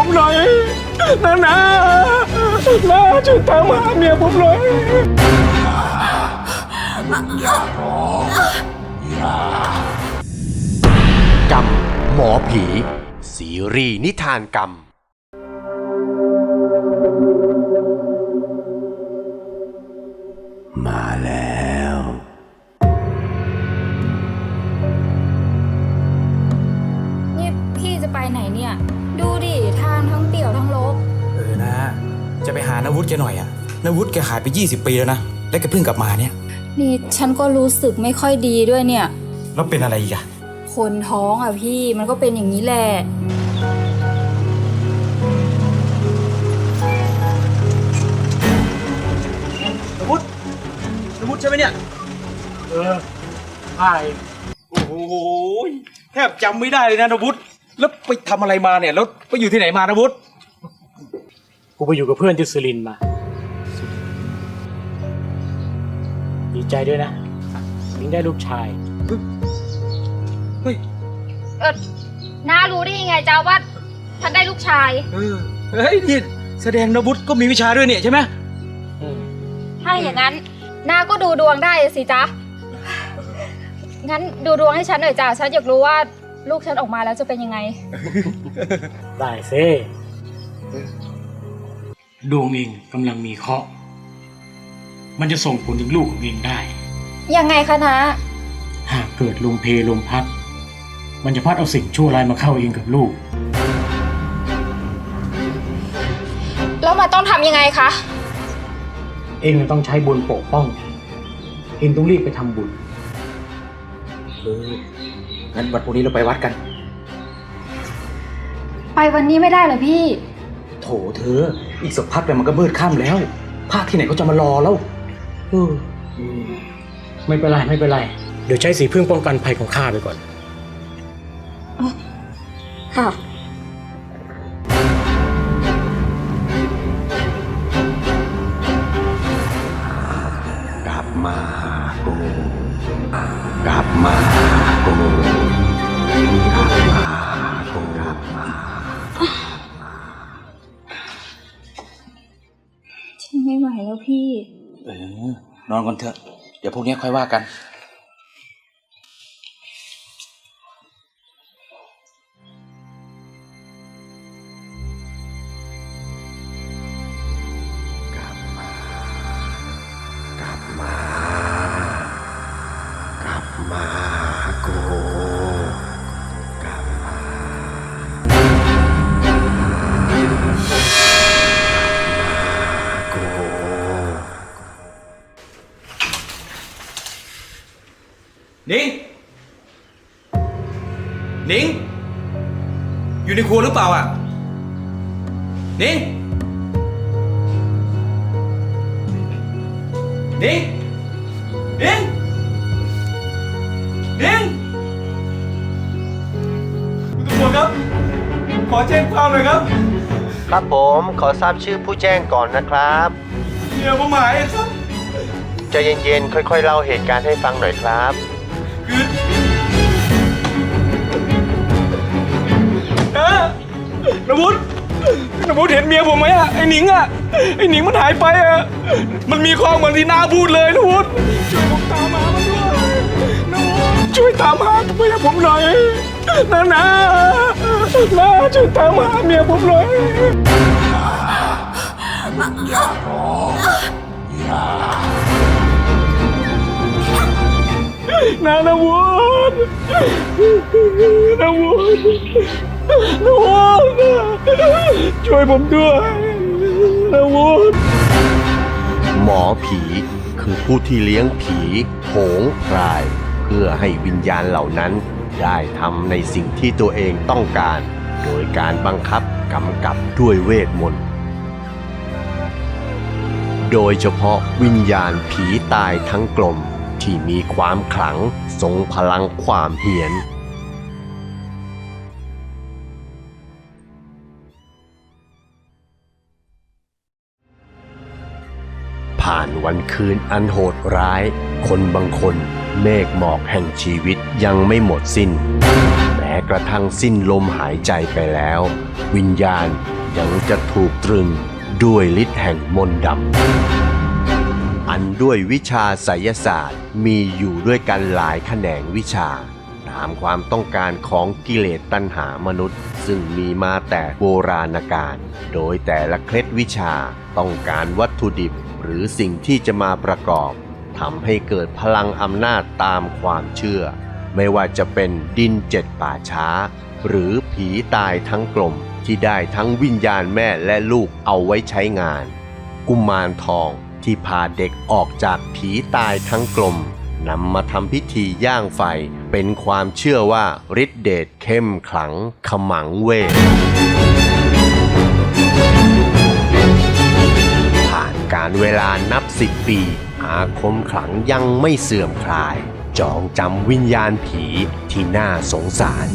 ผมหน่อยนะนะนะช่วยตามหาเมียผมหน่อยากรรมหมอผี ซีรีส์นิทานกรรม มาแล้ว น่อยอะนวุฒิแกหายไป 20 ปีแล้วนะ แล้วแกเพิ่งกลับมาเนี่ย นี่ฉันก็รู้สึกไม่ค่อยดีด้วยเนี่ย แล้วเป็นอะไรอีกอะคนท้องอะพี่มันก็เป็นอย่างนี้แหละ นวุฒินวุฒิใช่ไหมเนี่ย เออใช่โอ้โหแทบจำไม่ได้เลยนะนวุฒิแล้วไปทำอะไรมาเนี่ย แล้วไปอยู่ที่ไหนมานวุฒิกูไปอยู่กับเพื่อนที่สุรินทร์มา ใจด้วยนะมิงได้ลูกชายเฮ้ยเออน้ารู้ได้ยังไงจ้าว่าฉันได้ลูกชายเออเฮ้ยนี่แสดงนวุฒิก็มีวิชาด้วยเนี่ยใช่ไหมอืมถ้าอย่างนั้นน้าก็ดูดวงได้สิจ๊ะงั้นดูดวงให้ฉันหน่อยจ้ะฉันอยากรู้ว่าลูกฉันออกมาแล้วจะเป็นยังไง ได้ซิดวงเองกำลังมีเคราะห์ มันจะส่งผลถึงลูกของเองได้ ยังไงคะน้าหากเกิดลมเพลมพัด มันจะพัดเอาสิ่งชั่วร้ายมาเข้าเองกับลูก แล้วมันต้องทำยังไงคะ เองต้องใช้บุญปกป้อง เองต้องรีบไปทำบุญ เออ งั้นวันพรุ่งนี้เราไปวัดกัน ไปวันนี้ไม่ได้เหรอพี่ โถเธอ อีกสักพักเดี๋ยวมันก็มืดค่ำแล้วพระที่ไหนเขาจะมารอแล้วเออไม่เป็นไรไม่เป็นไร เดี๋ยวใช้สีพึ่งป้องกันภัยของข้าไปก่อน ค่ะ กลับมาหากูกลับมาหากูกลับมา นอนก่อนเถอะ เดี๋ยวพวกนี้ค่อยว่ากัน นิงนิง อยู่ในครัวหรือเปล่าอะนิงนิงนิงนิงคุณตำรวจครับ ขอแจ้งความหน่อยครับครับผมขอทราบชื่อผู้แจ้งก่อนนะครับเมียผมหายครับ ใจะเย็นๆ ค่อยๆ เล่าเหตุการณ์ให้ฟังหน่อยครับ คือเอ๊ะนวุฒินวุฒิเห็นเมียผมไหมอะไอ้หนิงอะไอ้หนิงมันหายไปอะมันมีข้อเหมือนที่นาพูดเลยนวุฒิช่วยผมตามหามันด้วยนวุฒิช่วยตามหาเมียผมหน่อยนะนะนะช่วยตามหาเมียผมหน่อย นะนวุฒินวุฒินวุฒิช่วยผมด้วยนวุฒิหมอผีคือผู้ที่เลี้ยงผีโหงพราย เพื่อให้วิญญาณเหล่านั้น ได้ทำในสิ่งที่ตัวเองต้องการ โดยการบังคับกำกับด้วยเวทมนต์โดยเฉพาะวิญญาณผีตายทั้งกลม ที่มีความขลังทรงพลังความเหียนผ่านวันคืนอันโหดร้าย คนบางคนเมฆหมอกแห่งชีวิตยังไม่หมดสิ้น แม้กระทั่งสิ้นลมหายใจไปแล้ว วิญญาณยังจะถูกตรึงด้วยฤทธิ์แห่งมนต์ดำันด้วยวิชาไสยศาสตร์ มีอยู่ด้วยกันหลายแขนงวิชา ตามความต้องการของกิเลสตัณหามนุษย์ ซึ่งมีมาแต่โบราณกาลโดยแต่ละเคล็ดวิชาต้องการวัตถุดิบ หรือสิ่งที่จะมาประกอบทำให้เกิดพลังอำนาจตามความเชื่อ ไม่ว่าจะเป็นดินเจ็ดป่าช้า หรือผีตายทั้งกลมที่ได้ทั้งวิญญาณแม่และลูกเอาไว้ใช้งาน กุมารทอง ที่พาเด็กออกจากผีตายทั้งกลมนำมาทำพิธีย่างไฟ เป็นความเชื่อว่าฤทธิเดชเข้มขลังขมังเวทผ่านการเวลานับสิบปี อาคมขลังยังไม่เสื่อมคลาย จองจำวิญญาณผีที่น่าสงสาร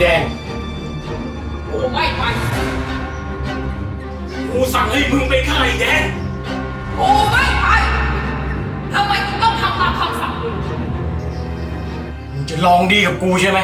แดงกูไม่ไปกูสั่งให้มึงไปฆ่าไอ้แดงกูไม่ไปทำไมกูต้องทำตามคำสั่งมึง มึงจะลองดีกับกูใช่ไหม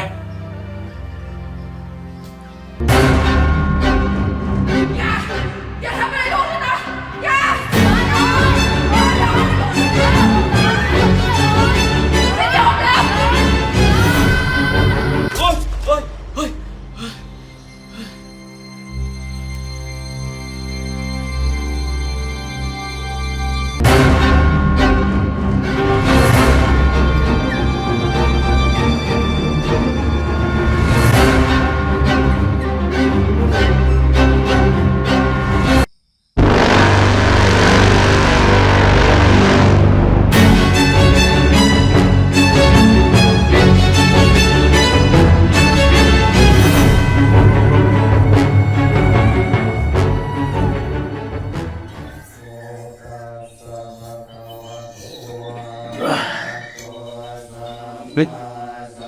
เฮ้ย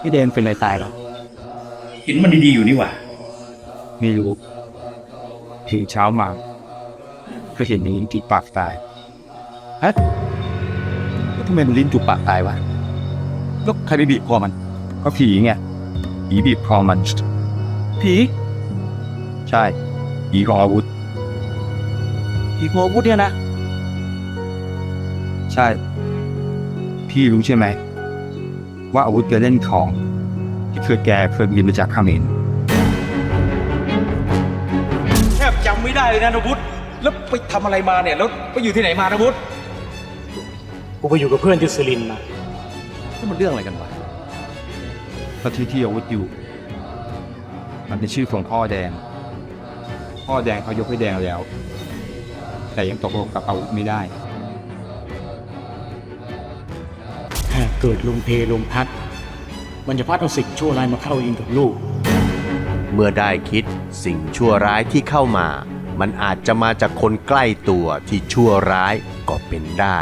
พี่เดนเป็นอะไรตายเหรอเห็นมันดีๆอยู่นี่หว่าไม่รู้ถึงเช้ามาก็เห็นอย่างนี้ที่ปากตายฮะแล้วทำไมมันลิ้นจุกปากตายวะแล้วใครไปบีบคอมัน ก็ผีไงผีบีบคอมัน ผี ใช่ ผีของอาวุธผีของอาวุธเนี่ยนะ ใช่ พี่รู้ใช่ไหม ว่าอาวุธจะเล่นของ ที่เคยแกเคยบินมาจากเขมรแทบจำไม่ได้เลยนะนวุฒิแล้วไปทำอะไรมาเนี่ย แล้วไปอยู่ที่ไหนมานวุฒิกูไปอยู่กับเพื่อนที่สุรินทร์มานี่มันเรื่องอะไรกันวะพระที่ที่อาวุธอยู่ มันเป็นชื่อของพ่อแดง พ่อแดงเขายกให้แดงแล้ว แต่ยังตกลงกับอาวุธไม่ได้ หากเกิดลมเพลมพัด มันจะพัดเอาสิ่งชั่วร้ายมาเข้าเองกับลูก เมื่อได้คิดสิ่งชั่วร้ายที่เข้ามา มันอาจจะมาจากคนใกล้ตัวที่ชั่วร้ายก็เป็นได้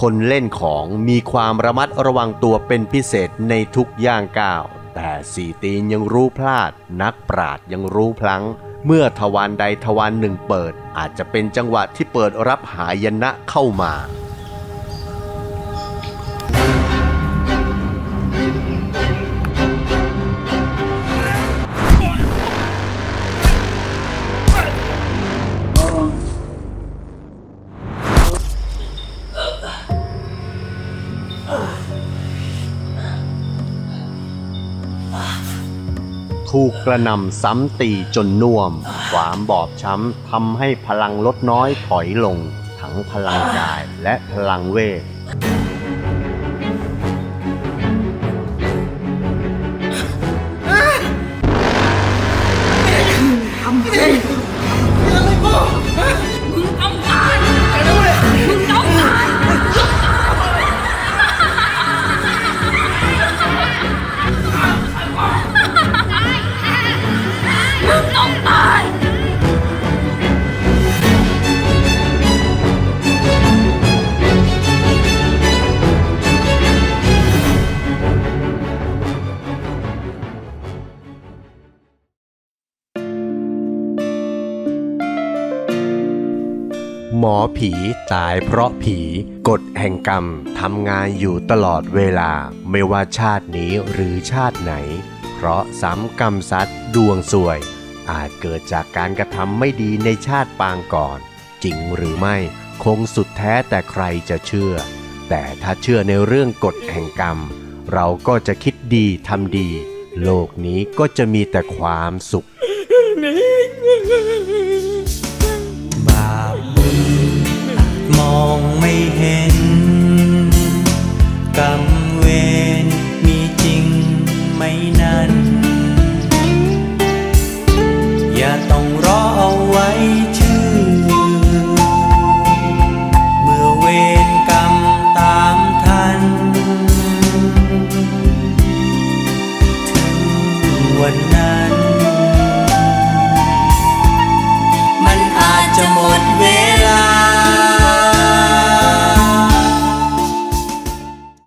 คนเล่นของมีความระมัดระวังตัวเป็นพิเศษในทุกย่างก้าว แต่สี่ตีนยังรู้พลาด นักปราดยังรู้พลั้ง เมื่อทวารใดทวารหนึ่งเปิดอาจจะเป็นจังหวะที่เปิดรับหายนะเข้ามา ถูกกระหนำซ้ำตีจนน่วม ความบอบช้ำทำให้พลังลดน้อยถอยลง ทั้งพลังกายและพลังเวท อผีตายเพราะผี กฎแห่งกรรมทำงานอยู่ตลอดเวลาไม่ว่าชาตินี้หรือชาติไหน เพราะซ้ำกรรมซัดดวงสวย อาจเกิดจากการกระทำไม่ดีในชาติปางก่อน จริงหรือไม่คงสุดแท้แต่ใครจะเชื่อ แต่ถ้าเชื่อในเรื่องกฎแห่งกรรม เราก็จะคิดดีทำดี โลกนี้ก็จะมีแต่ความสุข มองไม่เห็นกร